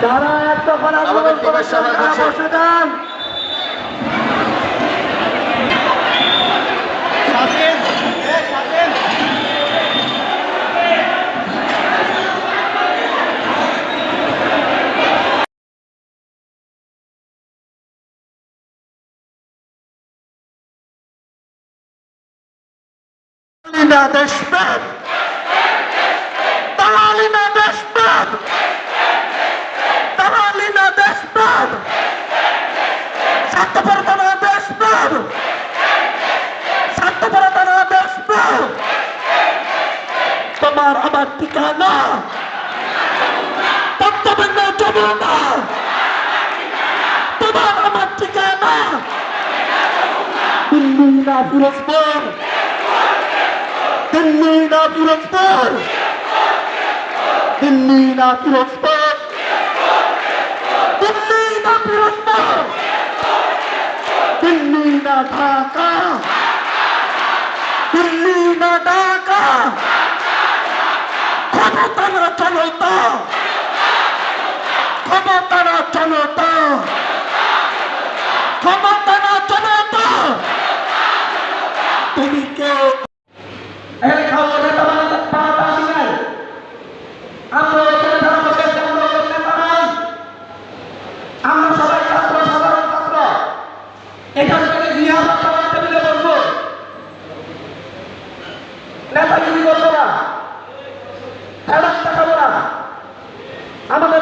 আমাদের টিমের সবাই হচ্ছে তালিনা দেশপ্রেম তালিনা স্বার্থপরতা দেশপ্রেম স্বার্থপরতা দেশপ্রেম তোমার আমার ঠিকানা। পদ্মবিন্দু যমুনা। তোমার আমার ঠিকানা। দিল্লি না ফিরোজপুর। দিল্লি না ফিরোজপুর। দিল্লি না ফিরোজপুর। দিল্লি না ফিরোজপুর। দিল্লি না ঢাকা দিল্লি না ঢাকা ক্ষমতা না জনতা ক্ষমতা না জনতা ক্ষমতা না জনতা তুমি কেউ এখানে খাওয়া নেতা বানাতে পারাটা আসি নাই আমরা এখানে যারা বসে আছি, আমরা ওদের নেতা নই আমরা সবাই ছাত্র সাধারণ ছাত্র এখান থেকে দিয়ে আমরা সবাই টেবিলে বসবো নেতাগিরি করব না ফেরত দেখাবো না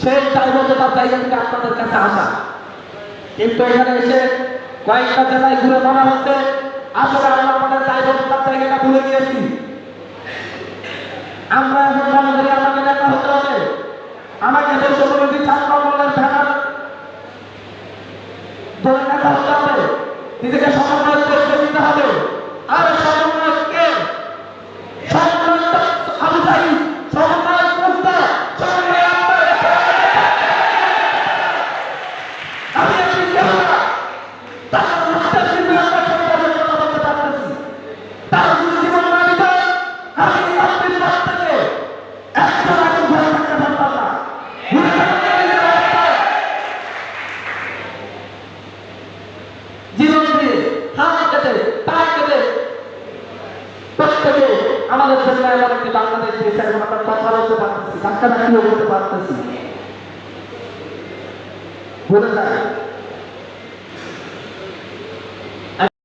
সেই দায়বদ্ধতার জায়গা থেকে আপনাদের কাছে আসা। কিন্তু এখানে এসে কয়েকটা জেলায় ঘুরে মনে হচ্ছে, আসলে আমরা আমাদের দায়বদ্ধতার জায়গাটা ভুলে গিয়েছি। আমরা এখন করি আমাকে হতে হবে। আমাকে ছাত্র আন্দোলনের হতে হবে। নিজেকে সমন্বয় করতে দিতে হবে আর সমন্বয় কে সমন্বয় তো আবু সাহিদ সমন্বয় কোনটা সমন্বয় আমরা আমি একটি কেউ না তারা রক্তের বিনিময়ে আমরা সমাজের কথা বলতে পারতেছি তারা যদি জীবন না দিত আমি এই রাত্রির রাত থেকে একশো আগুন ঘরে থাকতে পারতাম না ঘুরে থাকতে নিজের অবস্থায় জীবন দিয়ে হাত কেটে পা কেটে প্রত্যেকে আমাদের জন্য এমন একটি বাংলাদেশ দিয়েছে আমরা কথা বলতে পারতেছি ধাক্কা ধাক্কিও করতে পারতেছি? বলে যায়